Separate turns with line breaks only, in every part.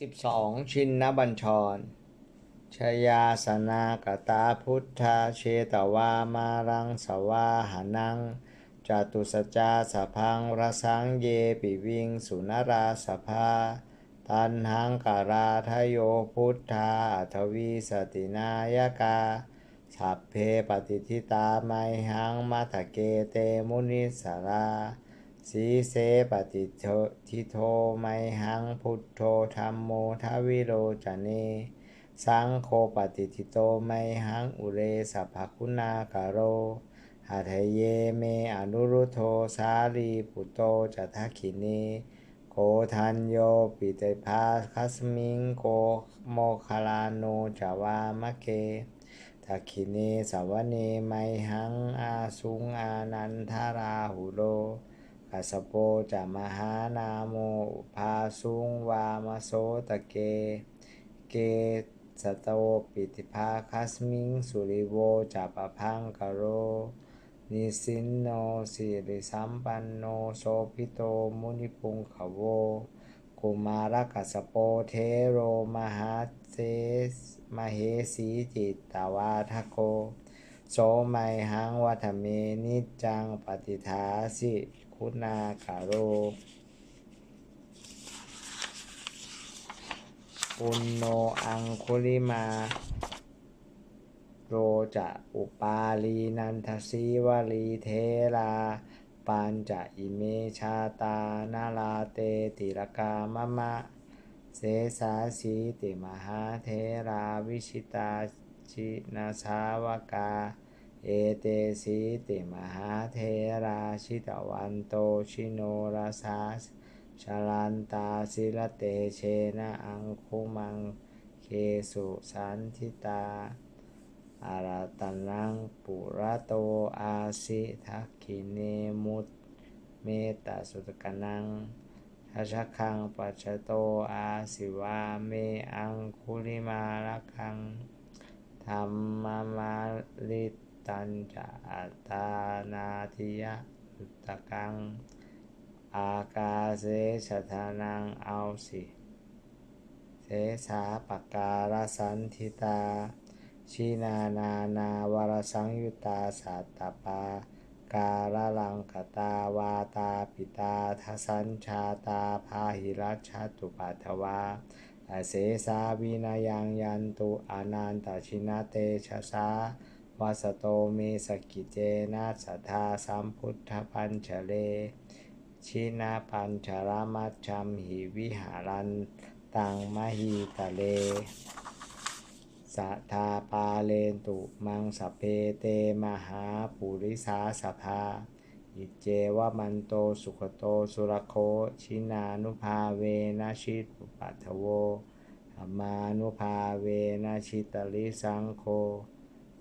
12 ชินนบัญชร ชยาสนากตาพุทธาเชตวามารังสวาหานังจตุสจาสพังรสังเยปิวิงสุนราสภา ตันหังการาทโยพุทธาอัทวีสตินายกาสัพเพปฏิทิตาไมหังมัทเกเตมุนิสารา สีเสปฏิโทิโทไมหังพุทโธธรรมโมทวิโรจเน สังโฆปฏิทิโตไมหังอุเรสัพคุณากาโรหัทเยเมอนุรุโทสาลีปุตโตจัตถคินีโกทันโยปิเตภาคัสมิงโกโมคลาโนจาวามะเกทักขิเนสาวเนไมหังอาสุงอานันทาราหุโร กัสสโปจะมหานาโมอุภาสุงวามโสตะเก เกสตโตปิติภาคัสมิงสุริโวจะปะพังกโร นิสินโนสิริสัมปันโนโสพิโตมุนิปุงขโวกุมารกัสโปเทโรมหาเสมเหสีจิตตวาทโก โสไมหังวัฒเมนิจจังปฏิทาสิ คุณาคาโร ปุณโนอังคุลิมา โรจะอุปาลีนันทสีวลีเทราปัญจะอิเมชาตานาลาเตติรกามะมะ เสสาสีติมหาเทราวิชิตาชินาสาวกา เอเตสีติมหาเทราชิตวันโตชิโนราสาชลันตาศิลเตเชนะอังคุมังเคสุสันทิตาอาราตันังปุระโตอาสิทักขิเนมุตเมตาสุตกนังทัชคังปัจจโตอาสิวาเมอังคุลิมาลคังธรรมมาลิต นจะอัตตานาทิยะอุตกัง อากาเสชทานังเอาสิเสสาปการสันทิตา ชินานานาวรสังยุตตาสัตตปาการลังกตาวาตาปิตาทสัญชาตาพาหิรัชตุปัทวาเสสาวินายังยันตุอนันตชินาเตชะสา วาสโตเมสกิเจนะสัทธาสัมพุทธปัญชเล ชินาปัญชรามัชชัมหิวิหารันตังมหิตะเลสัทธาปาเลนตุมังสเพเตมหาปุริสาสภาอิเจวมันโตสุขโตสุรโคชินานุภาเวนะชิตุปัทโวธรรมานุภาเวนะชิตลิสังโฆ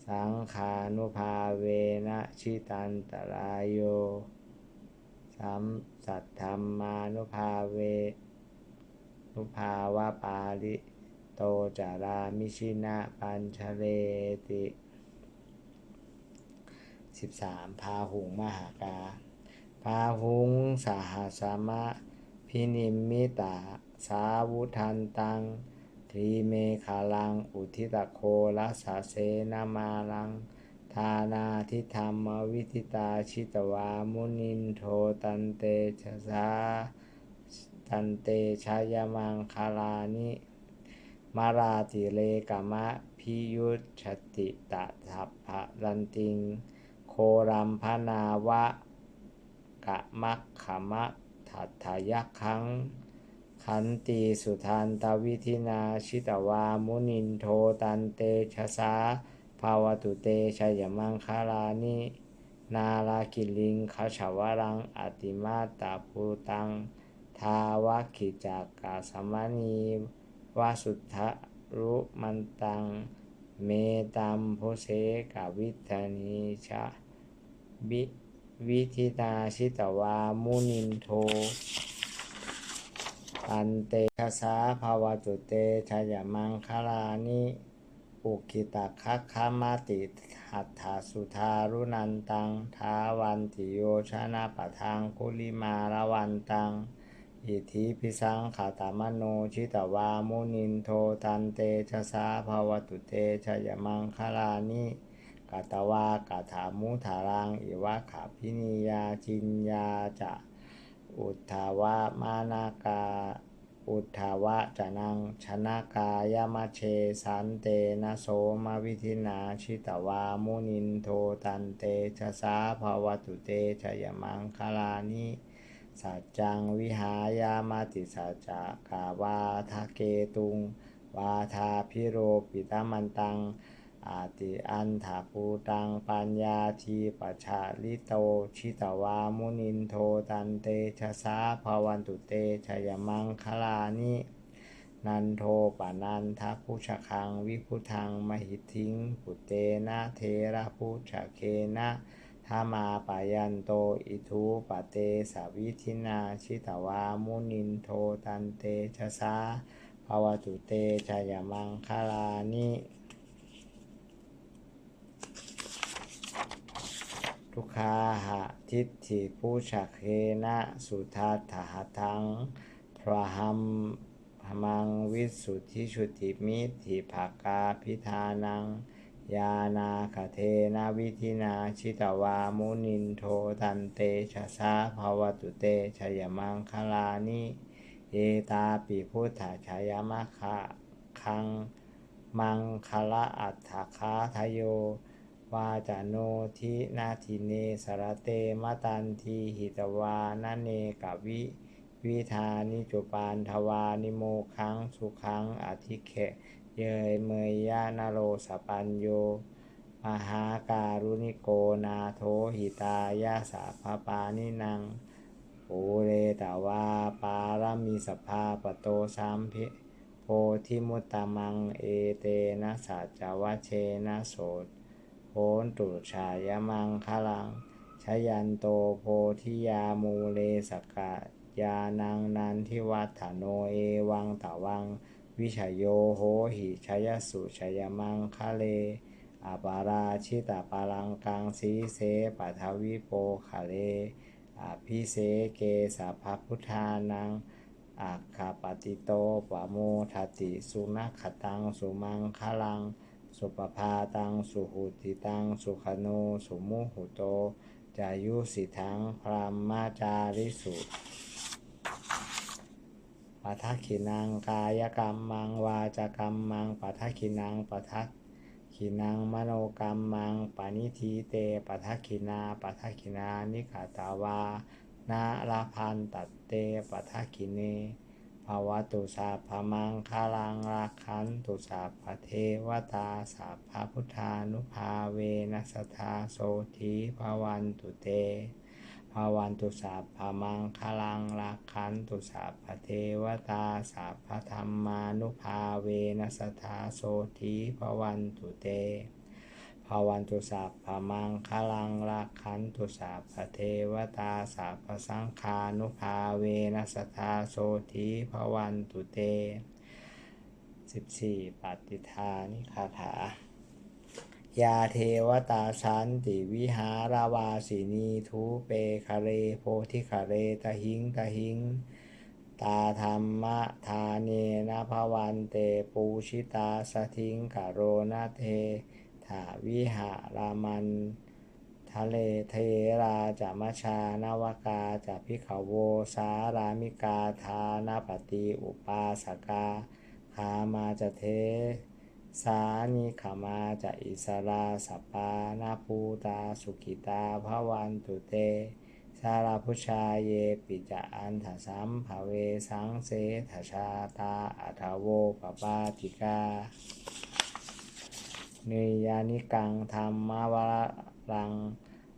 สังขานุภาเวนะชิตันตรายโยสัมสัทธรรมานุภาเว นุภาวะปาลิโตจารามิชินะปัญชเลติสิบสามพาหุงมหากา พาหุงสหสามะ พินิมมิตา สาวุทันตัง ทีเมคาลัง อุทิตโคลัสเสนามาลัง ทานาทิธรรมวิทิตาชิตวามุนินโทตันเตชะสาตันเตชายมังคาลานิ มาราติเลกามะพิยุตชติตะทัพพะรันติง โครัมพนาวะกะมักขมะทัตถยักขัง ขันตีสุทันตาวิธินาชิตวามุนินโทตันเตชะสาภาวตุเตชยมังคาลานินาลากิลิงขชาวรังอติมาตาภูตัง ทาวคิจากาสมานีวาสุทธรุมันตัง เมตัมโพเสกาวิธานิชะวิวิธิตาชิตวามุนินโท อันเตชะสาภาวตุเตชยมังคลานิอุคิตาคัคคามาติหัตถาสุทารุนันตังทาวันติโยชนะปะทางคุลิมาระวันตัง อิทิพิสังขาตามโนชิตวามุนินโทตันเตชะสาภาวตุเตชยมังคลานิกาตวากาถามุทารังอิวะขาพินิยาจินยาจะ อุทธาวะมานากา อุทธาวะจะนังชนะกายมะเชสันเตนะโสมาวิธินาชิตวามุนินโทตันเตชะสาภาวตุเตชยมังคลานิสัจจังวิหายามาติสัจจะกาวาทาเกตุง วาทาพิโรปิตามันตัง อาติอันถาภูตังปัญญาทีปชาลิโต ชิตวามุนินโทตันเตชะสาภาวันตุเตชยมังคลานินันโทปานันทพุชคังวิพุทังมหิทิงปุเตนะเทระพุชเคนะธามาปายันโตอิทุปเตสาวิธินาชิตวามุนินโทตันเตชะสาภาวตุเตชยมังคลานิ ทุกขาหะทิฏฐิผู้ชักเคนะสุทัตถหทังพระหัมพมังวิสุทธิชุติมิถิภากาพิธานัง ยานาคเทนาวิธินาชิตวามุนินโทตันเตชะสาภาวตุเตชยมังคลานิเอตาปิพุทธาชายามะคะคังมังคละอัฏฐคาทโย วาจาโนทินาทิเนสรเตมตันทีหิตวานาเนกวิวิธานิจุปานทวานิโมคังสุขังอธิเขเยยเมยยานโรสปัญโยมหาการุณิโกนาโทหิตายาสาภปานินังปูเรตวาปารมีสภาปโตสามพิโพธิมุตตมังเอเตนะสัจจวัชเชนะโสต โหนตุชายมังคลังชยันโตโพธิยามูเลสกะยานังนันทิวัฒโนเอวังตะวัง วิชยโยโหหิชยสุชยมังคะเลอาปาราชิตาปารังกังสีเสปัทวิโปคะเลอาพิเสเกสัพพพุทธานังอาคาปติโตปะโมทติสุนัขตังสุมังคลัง สุปภาตัง สุหุติตัง สุขโน สุมุหุโต จายุสิทังพรามมาจาริสุปัทขินังกายกรรมมังวาจากรรมมังปัทขินังปัทขินังมโนกรรมมังปณิทีเตปัทขินาปัทขินานิขาตาวานาลาพันตัตเตปัทขิเน ภาวตุสาพมังคาลังราคันตุสาพเทวตาสาพพุทธานุภาเวนัสธาโสธีภวันตุเตภาวันตุสาพมังคาลังราคันตุสาพเทวตาสาพธรรมานุภาเวนัสธาโสธีภวันตุเต ภาวันตุสัพพมังคลังรักขันตุสัพเทวตาสัพสังคานุภาเวนัสธาโสธีภาวันตุเต 14 ปฏิทานิคาถายาเทวตาชันติวิหาราวาสินีทูเปคะเรโพธิคะเรตหิงตหิง ตาธรรมะทาเนนะภวันเตปูชิตาสทิงกโรนาเท ถาวิหารามันทะเลเทราจะมชานาวกาจะพิขโวสารามิกาทานาปฏิอุปาสกาคามาจะเท สานิขามาจะอิสราสปานาภูตาสุกิตาภวันตุเต สาราพุชาเยปิจอันถสัมภเวสังเสถชาตาอัทโวปปาติกา นยานิกังธรรมวรัง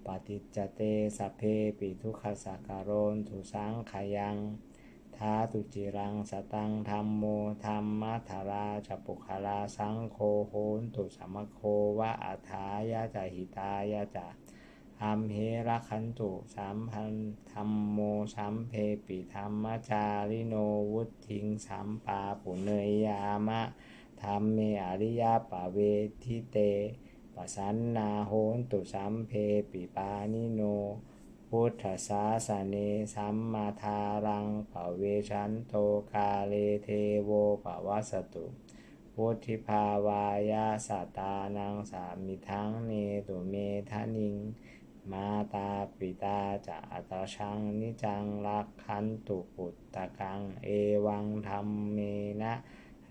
ปฏิจจเตสัพเพปิทุขสักการนทุสังขยังท้าตุจิรังสตังธรรมโมธรรมธาราจปุคลาสังโฆโหนตุสัมโควะอัฏฐายาจหิตายาจะอัมเหระคันตุสามพันธรรมโมสัมเพปิธรรมจาริโนวุทิงสัมปาปุเนยามะ ธรรมเมอริยปะเวทิเตปสันนาโหนตุสัมเพปิปานิโน พุทธศาสเนสัมมาทารังปเวชันโตกาเลเทโวปวัสสตุ พุทธิภาวายาสตานังสามิทังเนตุเมทะนิง มาตาปิตาจะอัตชังนิจังรักขันตุปุตตะกัง เอวังธรรมเมนะ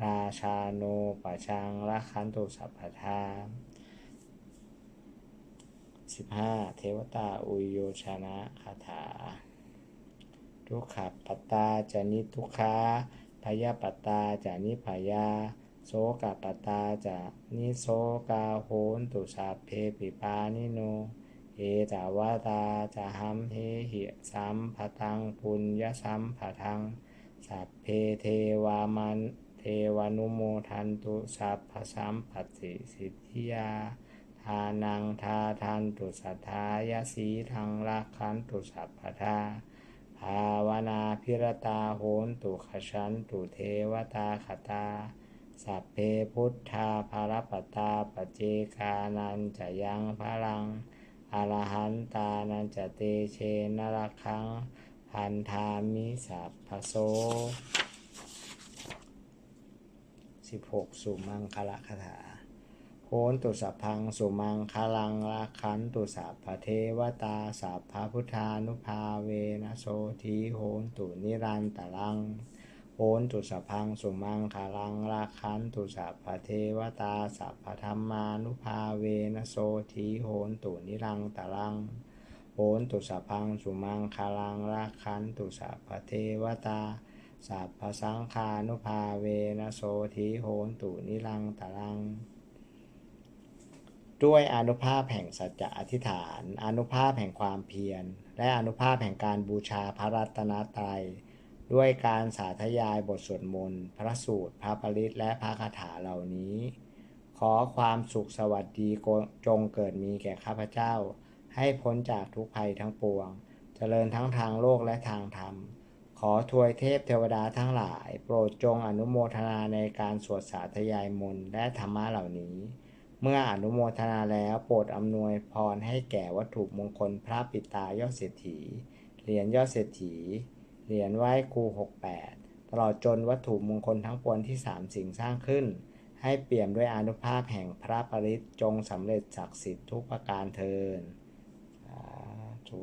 ราชาโนปะชังรักขันตุสัพพทาสิบห้าเทวตาอุโยชนะคาถา ทุกขปัตตาจานิทุกขาพยาปัตตาจานิพยา โสกปัตตาจานิโสกาโหนตุสัพเพปิปานิโนเอจาวาตาจะหัมเฮหิสัมภตังปุญญสัมภทังสัพเพเทวามัน วนุโมทันตุสัพพสัมปติสิทธิยาทานังทาทันตุสัทธายาสีทังรักขันตุสัพพทาภาวนาพิรตาโหนตุขชันตุเทวตาขตา สัพเพพุทธาภารปตาปเจกานันจะยังพลังอรหันตานันจะเตเชนรคังพันธามิสัพพโส สิบหกสุมังคละคาถาโหนตุสัพพังสุมังคลังราคันตุสัพพเทวตาสัพพพุทธานุภาเวนะโสทีโหนตุนิรันตลังโหนตุสัพพังสุมังคลังราคันตุสัพพเทวตาสัพพธรรมานุภาเวนะโสทีโหนตุนิรังตลังโหนตุสัพพังสุมังคลังราคันตุสัพพเทวตา สัพพสังฆานุภาเวนะโสทีโหนตุนิรังตลัง ด้วยอนุภาพแห่งสัจจะอธิษฐาน อนุภาพแห่งความเพียร และอนุภาพแห่งการบูชาพระรัตนตรัย ด้วยการสาธยายบทสวดมนต์ พระสูตร พระปริตและพระคาถาเหล่านี้ ขอความสุขสวัสดีจงเกิดมีแก่ข้าพเจ้า ให้พ้นจากทุกภัยทั้งปวง เจริญทั้งทางโลกและทางธรรม ขอทวยเทพเทวดาทั้งหลาย โปรดจงอนุโมทนาในการสวดสาธยายมนต์และธรรมะเหล่านี้ เมื่ออนุโมทนาแล้วโปรดอำนวยพรให้แก่วัตถุมงคลพระปิตายอดเศรษฐี เหรียญยอดเศรษฐี เหรียญไหว้ครู 68 ตลอดจนวัตถุมงคลทั้งปวงที่สามสิ่งสร้างขึ้น ให้เปี่ยมด้วยอนุภาพแห่งพระปริตจงสำเร็จศักดิ์สิทธิ์ทุกประการเทินสาธุ